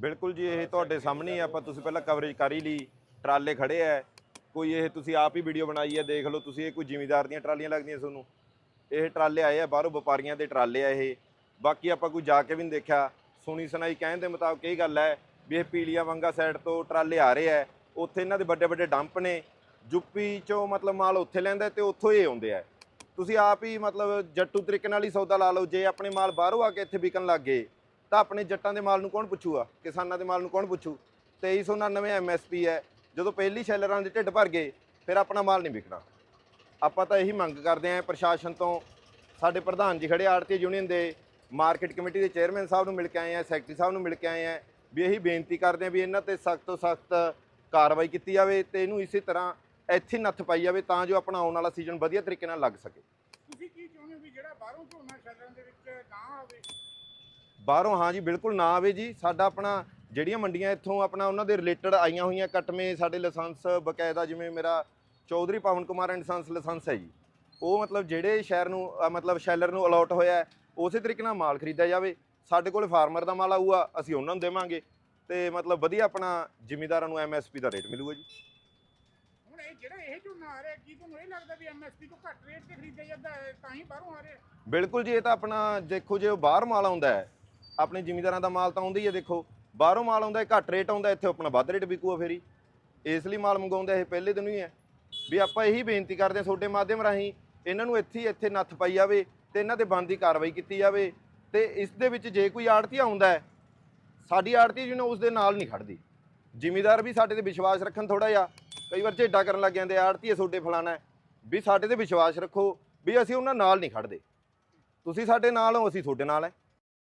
ਬਿਲਕੁਲ ਜੀ, ਇਹ ਤੁਹਾਡੇ ਸਾਹਮਣੇ ਹੀ ਆਪਾਂ ਤੁਸੀਂ ਪਹਿਲਾਂ ਕਵਰੇਜ ਕਰ ਹੀ ਲਈ, ਟਰਾਲੇ ਖੜੇ ਆ। ਕੋਈ ਇਹ ਤੁਸੀਂ ਆਪ ਹੀ ਵੀਡੀਓ ਬਣਾਈ ਹੈ ਦੇਖ ਲਓ, ਤੁਸੀਂ ਇਹ ਕੋਈ ਜ਼ਿਮੀਦਾਰ ਦੀਆਂ ਟਰਾਲੀਆਂ ਲੱਗਦੀਆਂ ਤੁਹਾਨੂੰ। ਇਹ ਟਰਾਲੇ ਆਏ ਆ, ਬਾਹਰੋਂ ਵਪਾਰੀਆਂ ਦੇ ਟਰਾਲੇ ਆ ਇਹ। ਬਾਕੀ ਆਪਾਂ ਕੋਈ ਜਾ ਕੇ ਵੀ ਨਹੀਂ ਦੇਖਿਆ। ਸੁਣੀ ਸੁਣਾਈ ਕਹਿਣ ਦੇ ਮੁਤਾਬਕ ਇਹ ਗੱਲ ਹੈ ਵੀ ਇਹ ਪੀਲੀਆ ਵੰਗਾ ਸਾਈਡ ਤੋਂ ਟਰਾਲੇ ਆ ਰਹੇ ਆ। ਉੱਥੇ ਇਹਨਾਂ ਦੇ ਵੱਡੇ ਵੱਡੇ ਡੰਪ ਨੇ। ਯੂਪੀ ਚੋਂ ਮਤਲਬ ਮਾਲ ਉੱਥੇ ਲੈਂਦਾ ਤੇ ਉੱਥੋਂ ਹੀ ਆਉਂਦੇ ਆ। ਤੁਸੀਂ ਆਪ ਹੀ ਮਤਲਬ ਜੱਟੂ ਤਰੀਕੇ ਨਾਲ ਹੀ ਸੌਦਾ ਲਾ ਲਓ, ਜੇ ਆਪਣੇ ਮਾਲ ਬਾਹਰੋਂ ਆ ਕੇ ਇੱਥੇ ਵਿਕਣ ਲੱਗ ਗਏ। ਤਾਂ ਆਪਣੇ ਜੱਟਾਂ ਦੇ ਮਾਲ ਨੂੰ ਕੌਣ ਪੁੱਛੂਗਾ? ਕਿਸਾਨਾਂ ਦੇ ਮਾਲ ਨੂੰ ਕੌਣ ਪੁੱਛੂ? 2399 ਐਮਐਸਪੀ ਹੈ। ਜਦੋਂ ਪਹਿਲੀ ਸ਼ੈਲਰਾਂ ਦੇ ਢਿੱਡ ਭਰ ਗਏ, ਫਿਰ ਆਪਣਾ ਮਾਲ ਨਹੀਂ ਵਿਕਣਾ। ਆਪਾਂ ਤਾਂ ਇਹੀ ਮੰਗ ਕਰਦੇ ਆਂ ਪ੍ਰਸ਼ਾਸਨ ਤੋਂ। ਸਾਡੇ ਪ੍ਰਧਾਨ ਜੀ ਖੜੇ ਆੜਤੀ ਯੂਨੀਅਨ ਦੇ ਮਾਰਕੀਟ ਕਮੇਟੀ ਦੇ ਚੇਅਰਮੈਨ ਸਾਹਿਬ ਨੂੰ ਮਿਲ ਕੇ ਆਏ ਆ ਸੈਕਟਰੀ ਸਾਹਿਬ ਨੂੰ ਮਿਲ ਕੇ ਆਏ ਆ ਵੀ ਇਹੀ ਬੇਨਤੀ ਕਰਦੇ ਆ ਵੀ ਇਹਨਾਂ ਤੇ ਸਖਤ ਤੋਂ ਸਖਤ ਕਾਰਵਾਈ ਕੀਤੀ ਜਾਵੇ ਤੇ ਇਹਨੂੰ ਇਸੇ ਤਰ੍ਹਾਂ ਇੱਥੇ ਨੱਥ ਪਾਈ ਜਾਵੇ ਤਾਂ ਜੋ ਆਪਣਾ ਆਉਣ ਵਾਲਾ ਸੀਜ਼ਨ ਵਧੀਆ ਤਰੀਕੇ ਨਾਲ ਲੱਗ ਸਕੇ। ਤੁਸੀਂ ਕੀ ਚਾਹੁੰਦੇ ਹੋ ਵੀ ਜਿਹੜਾ ਬਾਹਰੋਂ ਝੋਨਾ ਸ਼ਹਿਰਾਂ ਦੇ ਵਿੱਚ ਨਾ ਆਵੇ? ਬਾਹਰੋਂ ਹਾਂ ਜੀ ਬਿਲਕੁਲ ਨਾ ਆਵੇ ਜੀ। ਸਾਡਾ ਆਪਣਾ ਜਿਹੜੀਆਂ ਮੰਡੀਆਂ ਇੱਥੋਂ ਆਪਣਾ ਉਹਨਾਂ ਦੇ ਰਿਲੇਟਡ ਆਈਆਂ ਹੋਈਆਂ ਕਟਮੇ ਸਾਡੇ ਲਾਇਸੈਂਸ ਬਕਾਇਦਾ ਜਿਵੇਂ ਮੇਰਾ Chaudhary Pawan Kumar and sons license ਹੈ ਜੀ। ਉਹ ਮਤਲਬ ਜਿਹੜੇ ਸ਼ਹਿਰ ਨੂੰ ਅ, ਮਤਲਬ ਸ਼ੈਲਰ ਨੂੰ ਅਲਾਟ ਹੋਇਆ ਉਸੇ ਤਰੀਕੇ ਨਾਲ ਮਾਲ ਖਰੀਦਿਆ ਜਾਵੇ। ਸਾਡੇ ਕੋਲ ਫਾਰਮਰ ਦਾ ਮਾਲ ਆਊਗਾ ਅਸੀਂ ਉਹਨਾਂ ਨੂੰ ਦੇਵਾਂਗੇ। ਤੇ ਮਤਲਬ ਵਧੀਆ ਆਪਣਾ ਜ਼ਿਮੀਦਾਰਾਂ ਨੂੰ ਐਮਐਸਪੀ ਦਾ ਰੇਟ ਮਿਲੂਗਾ ਜੀ। ਹੁਣ ਇਹ ਜਿਹੜਾ ਇਹ ਝੋਨਾ ਆ ਰਿਹਾ ਕੀ ਤੁਹਾਨੂੰ ਇਹ ਲੱਗਦਾ ਵੀ ਐਮਐਸਪੀ ਤੋਂ ਘੱਟ ਰੇਟ ਤੇ ਖਰੀਦਿਆ ਜਾਂਦਾ ਹੈ ਤਾਂ ਹੀ ਬਾਹਰੋਂ ਆ ਰਿਹਾ ਬਿਲਕੁਲ ਜੀ ਇਹ ਤਾਂ ਆਪਣਾ ਦੇਖੋ ਜੇ ਉਹ ਬਾਹਰ ਮਾਲ ਆਉਂਦਾ ਹੈ ਆਪਣੇ ਜ਼ਿਮੀਂਦਾਰਾਂ ਦਾ ਮਾਲ ਤਾਂ ਆਉਂਦਾ ਹੀ ਹੈ, ਦੇਖੋ। ਬਾਹਰੋਂ ਮਾਲ ਆਉਂਦਾ ਘੱਟ ਰੇਟ ਆਉਂਦਾ ਇੱਥੇ ਆਪਣਾ ਵੱਧ ਰੇਟ ਵਿਕੂਗਾ ਫੇਰੀ ਇਸ ਲਈ ਮਾਲ ਮੰਗਾਉਂਦਾ ਇਹ ਪਹਿਲੇ ਦਿਨ ਹੀ ਹੈ। ਵੀ ਆਪਾਂ ਇਹੀ ਬੇਨਤੀ ਕਰਦੇ ਹਾਂ ਤੁਹਾਡੇ ਮਾਧਿਅਮ ਰਾਹੀਂ, ਇਹਨਾਂ ਨੂੰ ਇੱਥੇ ਇੱਥੇ ਨੱਥ ਪਾਈ ਜਾਵੇ ਤੇ ਇਹਨਾਂ ਤੇ ਬਣਦੀ ਕਾਰਵਾਈ ਕੀਤੀ ਜਾਵੇ ਤੇ ਇਸ ਦੇ ਵਿੱਚ ਜੇ ਕੋਈ ਆੜਤੀ ਆਉਂਦਾ ਸਾਡੀ ਆੜਤੀ ਜਿਹਨੂੰ ਉਸ ਦੇ ਨਾਲ ਨਹੀਂ ਖੜਦੀ। ਜ਼ਿਮੀਦਾਰ ਵੀ ਸਾਡੇ ਤੇ ਵਿਸ਼ਵਾਸ ਰੱਖਣ ਥੋੜਾ ਜਿਹਾ। ਕਈ ਵਾਰ ਝੇਡਾ ਕਰਨ ਲੱਗ ਜਾਂਦੇ ਆੜਤੀ ਤੁਹਾਡੇ ਫਲਾਣਾ ਵੀ ਸਾਡੇ ਤੇ ਵਿਸ਼ਵਾਸ ਰੱਖੋ ਵੀ ਅਸੀਂ ਉਹਨਾਂ ਨਾਲ ਨਹੀਂ ਖੜਦੇ। ਤੁਸੀਂ ਸਾਡੇ ਨਾਲ ਹੋ, ਅਸੀਂ ਤੁਹਾਡੇ ਨਾਲ ਹੈ।